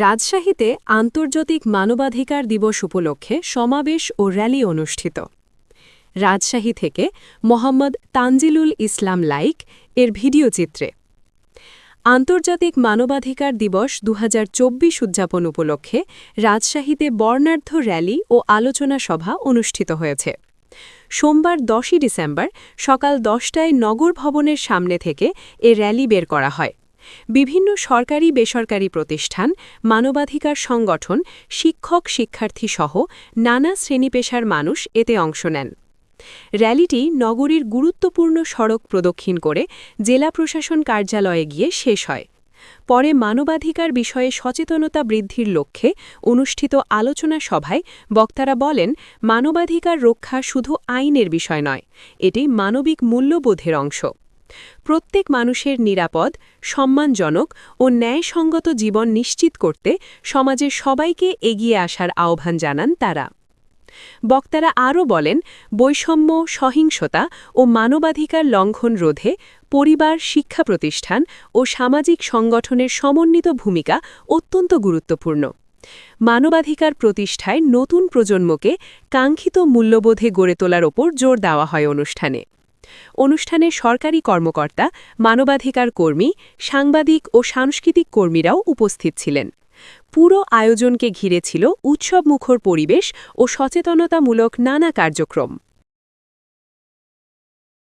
রাজশাহীতে আন্তর্জাতিক মানবাধিকার দিবস উপলক্ষে সমাবেশ ও র্যালি অনুষ্ঠিত। রাজশাহী থেকে মোহাম্মদ তানজিলুল ইসলাম লাইক এর ভিডিও চিত্রে। আন্তর্জাতিক মানবাধিকার দিবস দু হাজার চব্বিশ উদযাপন উপলক্ষে রাজশাহীতে বর্ণাঢ্য র্যালি ও আলোচনা সভা অনুষ্ঠিত হয়েছে। সোমবার দশই ডিসেম্বর সকাল দশটায় নগর ভবনের সামনে থেকে এ র্যালি বের করা হয়। বিভিন্ন সরকারি বেসরকারি প্রতিষ্ঠান, মানবাধিকার সংগঠন, শিক্ষক শিক্ষার্থী সহ নানা শ্রেণীপেশার মানুষ এতে অংশ নেন। র্যালিটি নগরীর গুরুত্বপূর্ণ সড়ক প্রদক্ষিণ করে জেলা প্রশাসন কার্যালয়ে গিয়ে শেষ হয়। পরে মানবাধিকার বিষয়ে সচেতনতা বৃদ্ধির লক্ষ্যে অনুষ্ঠিত আলোচনা সভায় বক্তারা বলেন, মানবাধিকার রক্ষা শুধু আইনের বিষয় নয়, এটি মানবিক মূল্যবোধের অংশ। প্রত্যেক মানুষের নিরাপদ, সম্মানজনক ও ন্যায়সঙ্গত জীবন নিশ্চিত করতে সমাজের সবাইকে এগিয়ে আসার আহ্বান জানান তারা। বক্তারা আরও বলেন, বৈষম্য, সহিংসতা ও মানবাধিকার লঙ্ঘন রোধে পরিবার, শিক্ষা প্রতিষ্ঠান ও সামাজিক সংগঠনের সমন্বিত ভূমিকা অত্যন্ত গুরুত্বপূর্ণ। মানবাধিকার প্রতিষ্ঠায় নতুন প্রজন্মকে কাঙ্ক্ষিত মূল্যবোধে গড়ে তোলার ওপর জোর দেওয়া হয় অনুষ্ঠানে। অনুষ্ঠানে সরকারি কর্মকর্তা, মানবাধিকার কর্মী, সাংবাদিক ও সাংস্কৃতিক কর্মীরাও উপস্থিত ছিলেন। পুরো আয়োজনকে ঘিরে ছিল উৎসবমুখর পরিবেশ ও সচেতনতামূলক নানা কার্যক্রম।